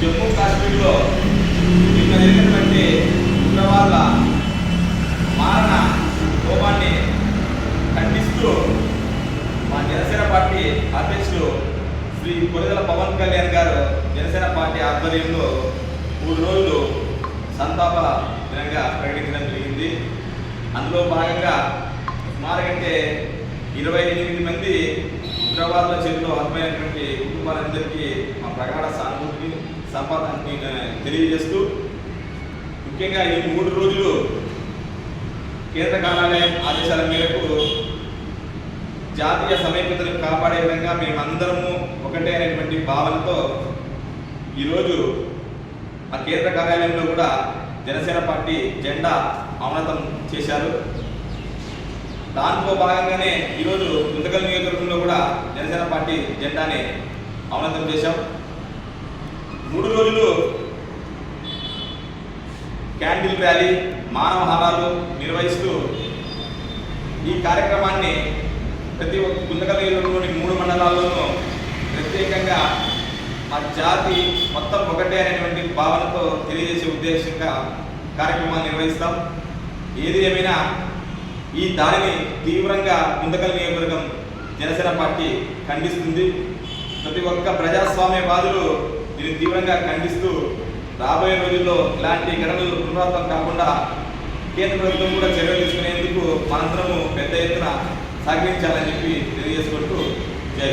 జమ్మూ కాశ్మీర్లో నిన్న జరిగినటువంటి ఉగ్రవాదుల మారణ హోమాన్ని ఖండిస్తూ మా జనసేన పార్టీ అధ్యక్షుడు శ్రీ కొరిదల పవన్ కళ్యాణ్ గారు జనసేన పార్టీ ఆధ్వర్యంలో మూడు రోజులు సంతాప దినంగా ప్రకటించడం జరిగింది. అందులో భాగంగా సుమారుగంటే ఇరవై ఎనిమిది మంది ఉగ్రవాదుల చేతిలో హతమైనటువంటి కుటుంబాలందరికీ మా ప్రగాఢ సానుభూతిని సంపాదనని తెలియజేస్తూ ముఖ్యంగా ఈ మూడు రోజులు కేంద్ర కార్యాలయం ఆదేశాల మేరకు జాతీయ సమైక్యతను కాపాడే విధంగా మేమందరము ఒకటే అనేటువంటి భావనతో ఈరోజు ఆ కేంద్ర కార్యాలయంలో కూడా జనసేన పార్టీ జెండా అవనతం చేశారు. దాంట్లో భాగంగానే ఈరోజు గుంతకల్ నియోజకవర్గంలో కూడా జనసేన పార్టీ జెండాని అవనతం చేశాం. మూడు క్యాండిల్ ర్యాలీ మానవహారాలు నిర్వహిస్తూ ఈ కార్యక్రమాన్ని ప్రతి ఒక్క గుంతకల్ మూడు మండలాల్లోనూ ప్రత్యేకంగా మా జాతి మొత్తం ఒకటే అనేటువంటి భావనతో తెలియజేసే ఉద్దేశంగా కార్యక్రమాలు నిర్వహిస్తాం. ఏది ఏమైనా ఈ దాడిని తీవ్రంగా గుంతకల్ నియోజకవర్గం జనసేన పార్టీ ఖండిస్తుంది. ప్రతి ఒక్క ప్రజాస్వామ్యవాదులు దీన్ని తీవ్రంగా ఖండిస్తూ రాబోయే రోజుల్లో ఇలాంటి ఘటనలు పునరావృతం కాకుండా కేంద్ర ప్రభుత్వం కూడా చర్యలు తీసుకునేందుకు మనందరము పెద్ద ఎత్తున సహకరించాలని చెప్పి తెలియజేసుకుంటూ జై